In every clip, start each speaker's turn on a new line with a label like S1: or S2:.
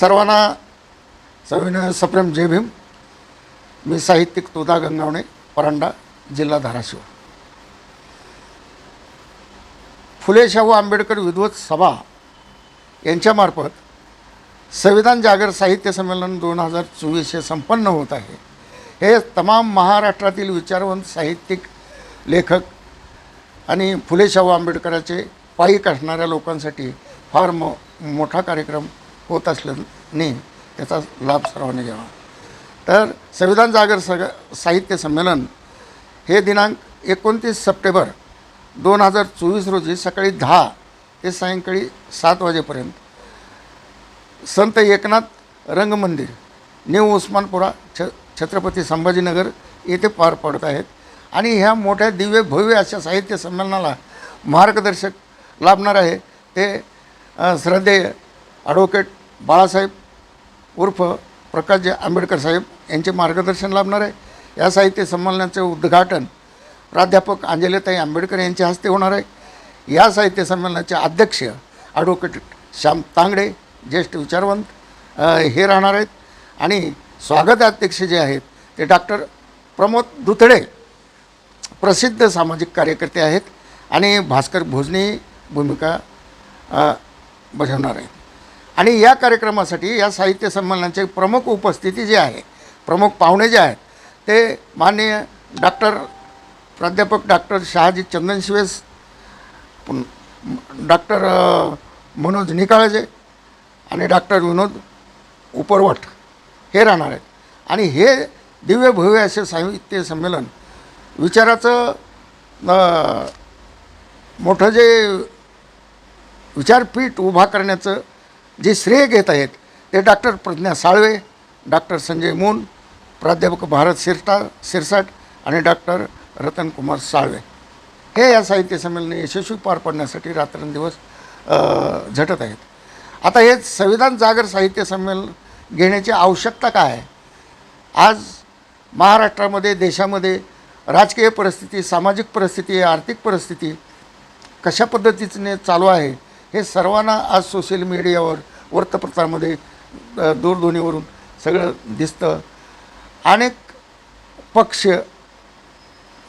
S1: सर्वांना सविनय सप्रेम जय भीम. मी साहित्यिक तुदा गंगावणे परांडा जिल्हा धाराशिव. फुले शाहू आंबेडकर विद्वत सभा यांच्यामार्फत संविधान जागर साहित्य संमेलन दोन हजार चोवीस हे संपन्न होत आहे. हे तमाम महाराष्ट्रातील विचारवंत साहित्यिक लेखक आणि फुले शाहू आंबेडकराचे पायी असणाऱ्या लोकांसाठी फार मो मोठा कार्यक्रम होत असल्याने त्याचा लाभ सर्वांनी घ्यावा. तर संविधान जागर सग साहित्य संमेलन हे दिनांक एकोणतीस सप्टेंबर दोन हजार चोवीस रोजी सकाळी दहा ते सायंकाळी सात वाजेपर्यंत संत एकनाथ रंगमंदिर न्यू उस्मानपुरा छ छत्रपती संभाजीनगर येथे पार पडत आहेत आणि ह्या मोठ्या दिव्य भव्य अशा साहित्य संमेलनाला मार्गदर्शक लाभणार आहे. ते श्रद्धेय ॲडव्होकेट बाळासाहेब उर्फ प्रकाशजी आंबेडकर साहेब यांचे मार्गदर्शन लाभणार आहे. या साहित्य संमेलनाचे उद्घाटन प्राध्यापक अंजलीताई आंबेडकर यांच्या हस्ते होणार आहे. या साहित्य संमेलनाचे अध्यक्ष ॲडव्होकेट श्याम तांगडे ज्येष्ठ विचारवंत हे राहणार आहेत. आणि स्वागत अध्यक्ष जे आहेत ते डॉक्टर प्रमोद दुथडे प्रसिद्ध सामाजिक कार्यकर्ते आहेत. आणि भास्कर भोजनी भूमिका बजावणार आहेत. आणि या कार्यक्रमासाठी या साहित्य संमेलनाचे प्रमुख उपस्थिती जे आहे प्रमुख पाहुणे जे आहेत ते माननीय डॉक्टर प्राध्यापक डॉक्टर शहाजी चंदनशिवेस डॉक्टर मनोज निकाळजे आणि डॉक्टर विनोद उपरवट हे राहणार आहेत. आणि हे दिव्य भव्य असे साहित्य संमेलन विचाराचं मोठं जे विचारपीठ उभा करण्याचं जे श्रेय घेत आहेत ते डॉक्टर प्रज्ञा साळवे डॉक्टर संजय मून प्राध्यापक भारत सिरटा सिरसाट आणि डॉक्टर रतनकुमार साळवे. हे या साहित्य संमेलन यशस्वी पार पाडण्यासाठी रात्रंदिवस झटत आहेत. आता हे संविधान जागर साहित्य संमेलन घेण्याची आवश्यकता काय आहे? आज महाराष्ट्रामध्ये देशामध्ये राजकीय परिस्थिती सामाजिक परिस्थिती आर्थिक परिस्थिती कशा पद्धतीने चालू आहे हे सर्वांना आज सोशल मीडियावर वृत्तपत्रामध्ये दूरध्वनीवरून सगळं दिसतं. अनेक पक्ष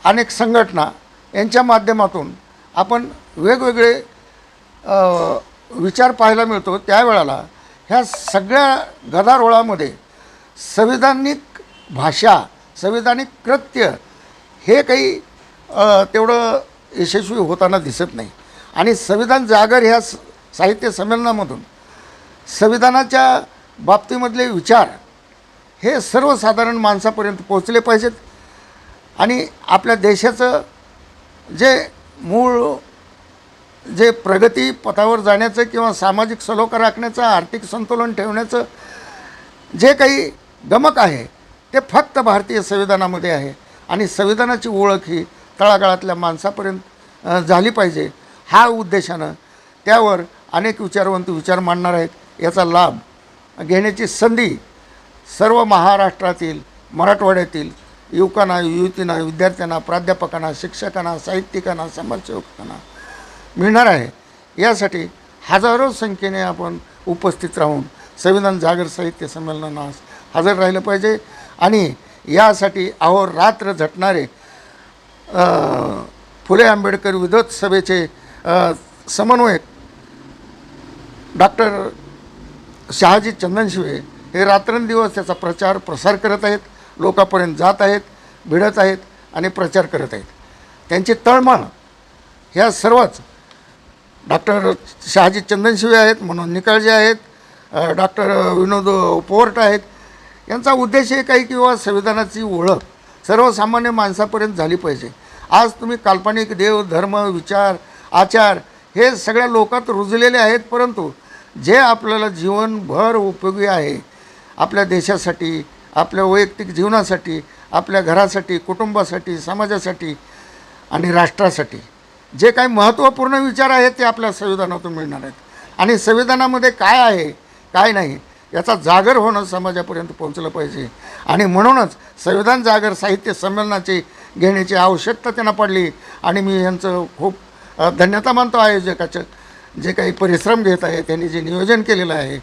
S1: अनेक संघटना यांच्या माध्यमातून आपण वेगवेगळे विचार पाहायला मिळतो. त्यावेळेला ह्या सगळ्या गदारोळामध्ये संविधानिक भाषा संविधानिक कृत्य हे काही तेवढं यशस्वी होताना दिसत नाही. आणि संविधान जागर ह्या स- साहित्य संमेलनामधून संविधानाच्या बाबतीमधले विचार हे सर्वसाधारण माणसापर्यंत पोचले पाहिजेत. आणि आपल्या देशाचं जे मूळ जे प्रगती पथावर जाण्याचं किंवा सामाजिक सलोखा राखण्याचं आर्थिक संतुलन ठेवण्याचं जे काही गमक आहे ते फक्त भारतीय संविधानामध्ये आहे. आणि संविधानाची ओळख ही तळागाळातल्या माणसापर्यंत झाली पाहिजे. हा उद्देशानं त्यावर अनेक विचारवंत विचार मांडणार आहेत. याचा लाभ घेण्याची संधी सर्व महाराष्ट्रातील मराठवाड्यातील युवकांना युवतींना विद्यार्थ्यांना प्राध्यापकांना शिक्षकांना साहित्यिकांना समाजसेवकांना मिळणार आहे. यासाठी हजारो संख्येने आपण उपस्थित राहून संविधान जागर साहित्य संमेलनास हजर राहिलं पाहिजे आणि यासाठी अहोरात्र झटणारे फुले आंबेडकर विद्वत सभेचे समन्वयक डॉक्टर शहाजी चंदनशिवे हे रात्रंदिवस त्याचा प्रचार प्रसार करत आहेत. लोकांपर्यंत जात आहेत भिडत आहेत आणि प्रचार करत आहेत. त्यांची तळमळ ह्या सर्वच डॉक्टर शहाजी चंदनशिवे आहेत मनोज निकाळजे आहेत डॉक्टर विनोद पोवर्ट आहेत. यांचा उद्देश एक आहे किंवा संविधानाची ओळख सर्वसामान्य माणसापर्यंत झाली पाहिजे. आज तुम्ही काल्पनिक देव धर्म विचार आचार हे सगळ्या लोकात रुजलेले आहेत परंतु जे आपल्याला जीवनभर उपयोगी आहे आपल्या देशासाठी आपल्या वैयक्तिक जीवनासाठी आपल्या घरासाठी कुटुंबासाठी समाजासाठी आणि राष्ट्रासाठी जे काही महत्त्वपूर्ण विचार आहेत ते आपल्या संविधानातून मिळणार आहेत. आणि संविधानामध्ये काय आहे काय नाही याचा जागर होणं समाजापर्यंत पोहोचलं पाहिजे. आणि म्हणूनच संविधान जागर साहित्य संमेलनाची घेण्याची आवश्यकता त्यांना पडली. आणि मी यांचं खूप धन्यता मानतो आयोजकाचं. जे काही परिश्रम घेत आहे त्यांनी जे नियोजन केलेलं आहे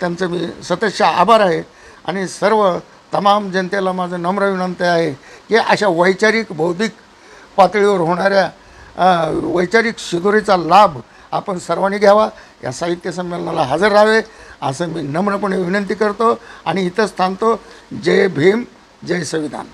S1: त्यांचं मी सततचे आभार आहे. आणि सर्व तमाम जनतेला माझं नम्र विनंती आहे की अशा वैचारिक बौद्धिक पातळीवर होणाऱ्या वैचारिक शिदोरीचा लाभ आपण सर्वांनी घ्यावा. या साहित्य संमेलनाला हजर राहावे असं मी नम्रपणे विनंती करतो आणि इथंच थांबतो. जय भीम जय संविधान.